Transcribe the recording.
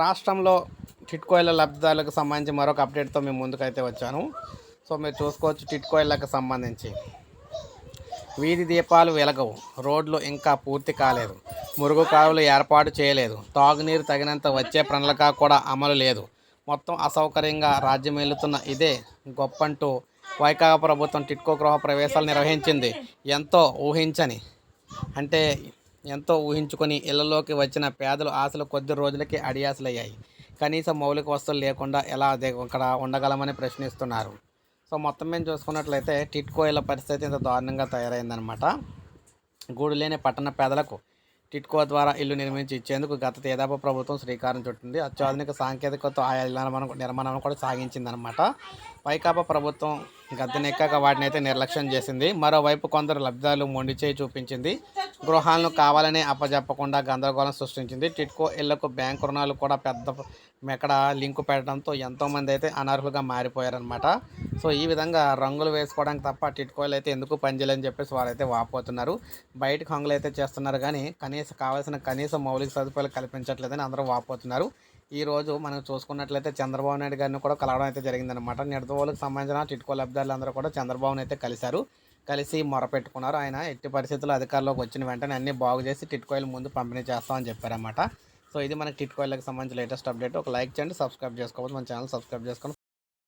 రాష్ట్రంలో టిట్కోయిల లబ్ధిదారులకు సంబంధించి మరొక అప్డేట్తో మేము ముందుకైతే వచ్చాను. సో మీరు చూసుకోవచ్చు టిట్కోయిలకు సంబంధించి. వీధి దీపాలు వెలగవు. రోడ్లు ఇంకా పూర్తి కాలేదు. మురుగు కాలువలు ఏర్పాటు చేయలేదు. తాగునీరు తగినంత వచ్చే ప్రణాళిక కూడా అమలు లేదు. మొత్తం అసౌకర్యంగా రాజ్యం వెళ్తున్న ఇదే గొప్పంటూ వైకాపా ప్రభుత్వం టిట్కో గృహ ప్రవేశాలు నిర్వహించింది. ఎంతో ఊహించని అంటే ఎంతో ఊహించుకొని ఇళ్ళలోకి వచ్చిన పేదలు ఆశలు కొద్ది రోజులకి అడియాసలయ్యాయి కనీస మౌలిక వస్తువులు లేకుండా ఎలా అదే ఇక్కడ ఉండగలమని ప్రశ్నిస్తున్నారు. సో మొత్తం మేము చూసుకున్నట్లయితే టిట్కో పరిస్థితి ఇంత దారుణంగా తయారైందనమాట గూడు లేని పట్టణ పేదలకు టిట్కో ద్వారా ఇల్లు నిర్మించి ఇచ్చేందుకు గత తేదాప ప్రభుత్వం శ్రీకారం చుట్టింది. అత్యాధునిక సాంకేతికతో ఆయా ఇళ్ళ నిర్మాణం నిర్మాణం కూడా సాగించిందనమాట వైకాపా ప్రభుత్వం గద్దెనెక్కాక వాటిని అయితే నిర్లక్ష్యం చేసింది. మరోవైపు కొందరు లబ్ధిదారులు మొండి చేయి చూపించింది. గృహాలను కావాలనే అప్పజెప్పకుండా గందరగోళం సృష్టించింది. టిట్కో ఇళ్ళకు బ్యాంకు రుణాలు కూడా పెద్ద మెక్కడ లింకు పెట్టడంతో ఎంతోమంది అయితే అనర్హులుగా మారిపోయారనమాట సో ఈ విధంగా రంగులు వేసుకోవడానికి తప్ప టిట్కోలు అయితే ఎందుకు పనిచేయాలని చెప్పేసి వారైతే వాపోతున్నారు. బయటకు హంగులు అయితే చేస్తున్నారు కానీ కనీస కావాల్సిన కనీస మౌలిక సదుపాయాలు కల్పించట్లేదని అందరూ వాపోతున్నారు. ఈ రోజు మనం చూసుకున్నట్లయితే చంద్రబాబు నాయుడు గారిని కూడా కలవడం అయితే జరిగిందనమాట నిడదవోలకు సంబంధించిన టిట్కో లబ్ధారులు అందరూ కూడా చంద్రబాబుని అయితే కలిశారు. కలిసి మొరపెట్టుకున్నారు. ఆయన ఎట్టి పరిస్థితుల్లో అధికారంలోకి వచ్చిన వెంటనే అన్ని బాగు చేసి టిట్కోయిల్ ముందు పంపిణీ చేస్తామని చెప్పారన్నమాట. సో ఇది మనకి టిట్కోయిల్కి సంబంధించిన లేటెస్ట్ అప్డేట్. ఒక లైక్ చేయండి సబ్స్క్రైబ్ చేసుకోవచ్చు మన ఛానల్ సబ్స్క్రైబ్ చేసుకొని